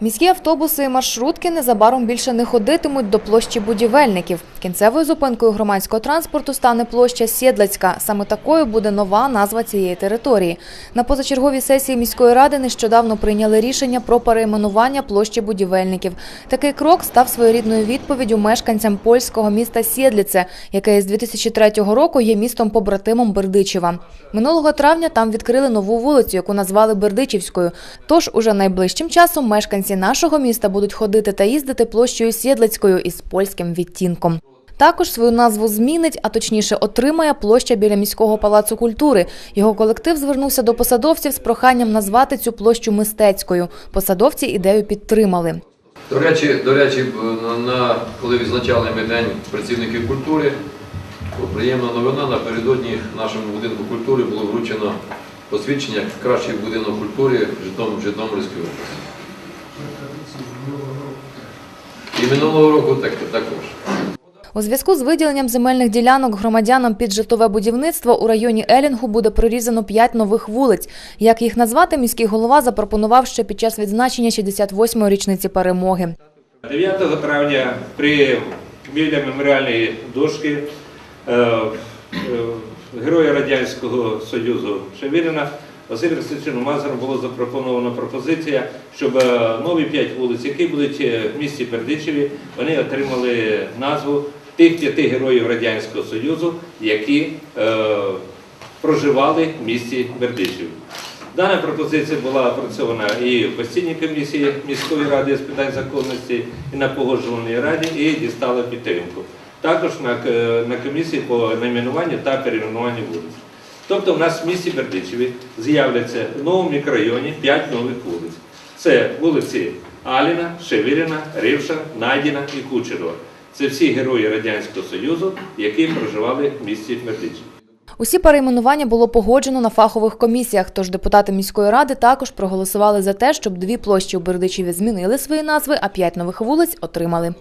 Міські автобуси і маршрутки незабаром більше не ходитимуть до площі будівельників. Кінцевою зупинкою громадського транспорту стане площа Сєдлацька. Саме такою буде нова назва цієї території. На позачерговій сесії міської ради нещодавно прийняли рішення про перейменування площі будівельників. Такий крок став своєрідною відповіддю мешканцям польського міста Сєдліце, яке з 2003 року є містом побратимом Бердичева. Минулого травня там відкрили нову вулицю, яку назвали Бердичівською. Тож уже найближчим часом мешканці нашого міста будуть ходити та їздити площею Сєдлицькою із польським відтінком. Також свою назву змінить, а точніше отримає площа біля міського палацу культури. Його колектив звернувся до посадовців з проханням назвати цю площу мистецькою. Посадовці ідею підтримали. До речі, до речі, на, коли відзначали ми День працівників культури, приємна новина напередодні нашому будинку культури було вручено посвідчення кращий будинок культури в Житом, Житомирській області. І минулого року так, також. У зв'язку з виділенням земельних ділянок громадянам під житлове будівництво у районі Елінгу буде прорізано п'ять нових вулиць. Як їх назвати, міський голова запропонував ще під час відзначення 68-ї річниці перемоги. 9 травня при біля меморіальної дошки е, е, Героя Радянського Союзу Шевірина Василю Костянтину Мазару було запропонована пропозиція, щоб е, нові п'ять вулиць, які будуть е, в місті Бердичеві, вони отримали назву тих п'яти героїв Радянського Союзу, які е, проживали в місті Бердичів. Дана пропозиція була опрацьована і в постійній комісії міської ради з питань законності, і на погоджувальній раді, і дістала підтримку. Також на, на комісії по найменуванню та перейменуванню вулиць. Тобто в нас в місті Бердичеві з'являться в новому мікрорайоні 5 нових вулиць. Це вулиці Аліна, Шевіріна, Ривша, Найдіна і Кучерова. Це всі герої Радянського Союзу, які проживали в місті Бердичеві. Усі перейменування було погоджено на фахових комісіях, тож депутати міської ради також проголосували за те, щоб дві площі у Бердичеві змінили свої назви, а п'ять нових вулиць отримали.